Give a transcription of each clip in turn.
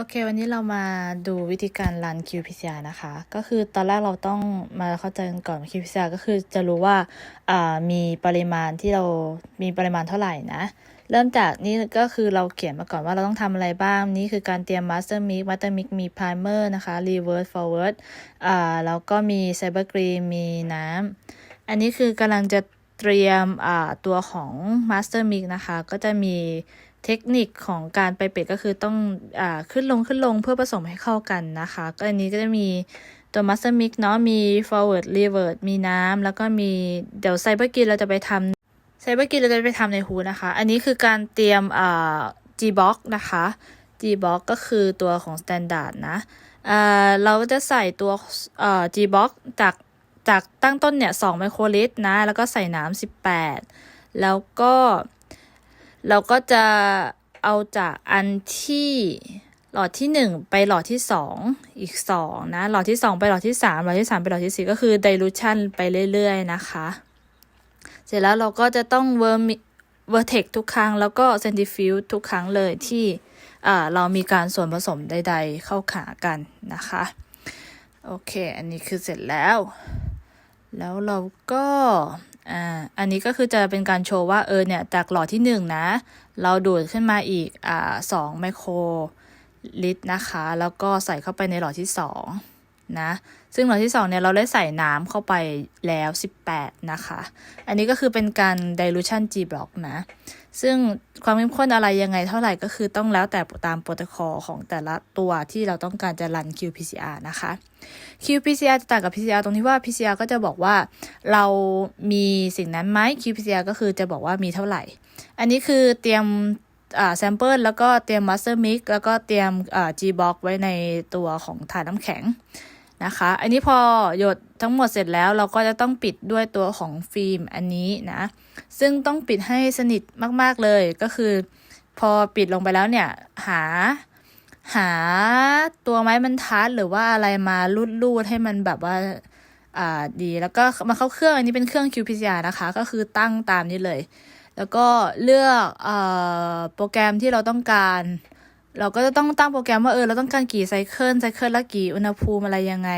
โอเค วันนี้เรามาดูวิธีการรัน qPCR นะคะ ก็คือตอนแรกเราต้องมาเข้าใจกันก่อน qPCR ก็คือจะรู้ว่าามีปริมาณที่เรามีปริมาณเท่าไหร่นะ เริ่มจากนี่ก็คือเราเขียนมาก่อนว่าเราต้องทำอะไรบ้าง นี่คือการเตรียม master mix master mix มี primer นะคะ reverse forward อ่าแล้วก็มี cyber green มีน้ำ อันนี้คือกำลังจะ เตรียมตัวของ master mix นะคะ ก็จะมีเทคนิคของการไปเป็ดก็คือต้องอขึ้นลงขึ้นลงเพื่อผสมให้เข้ากันนะคะ ก็อันนี้ก็จะมีตัว master mix เนาะมี forward reverse มีน้ำ แล้วก็มีเดี๋ยวไซเบอร์กินเราจะไปทำไซเบอร์กินเราจะไปทำในฮูนะคะ อันนี้คือการเตรียม G box นะคะ G box ก็คือตัวของ standard นะเราก็จะใส่ตัว G box จาก จากตั้งต้นเนี่ย2ไมโครลิตรนะ แล้วก็ใส่น้ำ18แปดแล้วก็เราก็จะเอาจากอันที่หลอดที่ 1 ไปหลอดที่ 2 อีก2นะหลอดที่ 2 ไปหลอดที่ 3 หลอดที่ 3 ไปหลอดที่ 4 ก็คือ dilution ไปเรื่อยๆนะคะ เสร็จแล้วเราก็จะต้อง vermi- vertex ทุกครั้ง แล้วก็ centrifuge ทุกครั้งเลยที่เรามีการส่วนผสมใด ๆ เข้าขากันนะคะ โอเค อันนี้คือเสร็จแล้ว แล้วเราก็อ่าอันนี้ก็คือจะเป็นการโชว์ว่าเออเนี่ยจากหลอดที่หนึ่งนะ เราดูดขึ้นมาอีกอ่าสองไมโครลิตรนะคะ แล้วก็ใส่เข้าไปในหลอดที่สองนะซึ่งหลอดที่สองเนี่ยเราได้ใส่น้ำเข้าไปแล้ว 18 นะคะ อันนี้ก็คือเป็นการ dilution G block นะ ซึ่งความเข้มข้นอะไรยังไงเท่าไหร่ก็คือต้องแล้วแต่ตามโปรโตคอลของแต่ละตัวที่เราต้องการจะรัน qPCR นะคะ qPCR จะต่างกับ PCR ตรงที่ว่า PCR ก็จะบอกว่าเรามีสิ่งนั้นไหม qPCR ก็คือจะบอกว่ามีเท่าไหร่ อันนี้คือเตรียมอ่า sample แล้วก็เตรียม master mix แล้วก็เตรียมอ่า G box ไว้ในตัวของถาดน้ำแข็ง นะคะ อันนี้พอหยดทั้งหมดเสร็จแล้วเราก็จะต้องปิดด้วยตัวของฟิล์มอันนี้นะ ซึ่งต้องปิดให้สนิทมากๆเลยก็คือ พอปิดลงไปแล้วเนี่ยหาหาตัวไม้บรรทัดหรือว่าอะไรมาลูดๆให้มันแบบว่าอ่าดีแล้วก็มาเข้าเครื่องอันนี้เป็นเครื่อง qPCR นะคะ ก็คือตั้งตามนี้เลย แล้วก็เลือกอโปรแกรมที่เราต้องการ เราก็จะต้องตั้งโปรแกรมว่าเออเราต้องการกี่ไซเคิลไซเคิลละกี่อุณหภูมิอะไรยังไง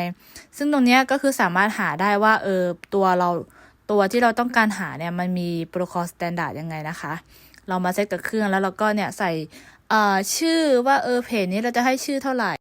ซึ่งตรงนี้ก็คือสามารถหาได้ว่าเออตัวเราตัวที่เราต้องการหาเนี่ยมันมีโปรโคอลสแตนดาร์ดยังไงนะคะ เรามาเซตกับเครื่องแล้วเราก็เนี่ยใส่เอ่อชื่อว่าเออเพจนี้เราจะให้ชื่อเท่าไหร่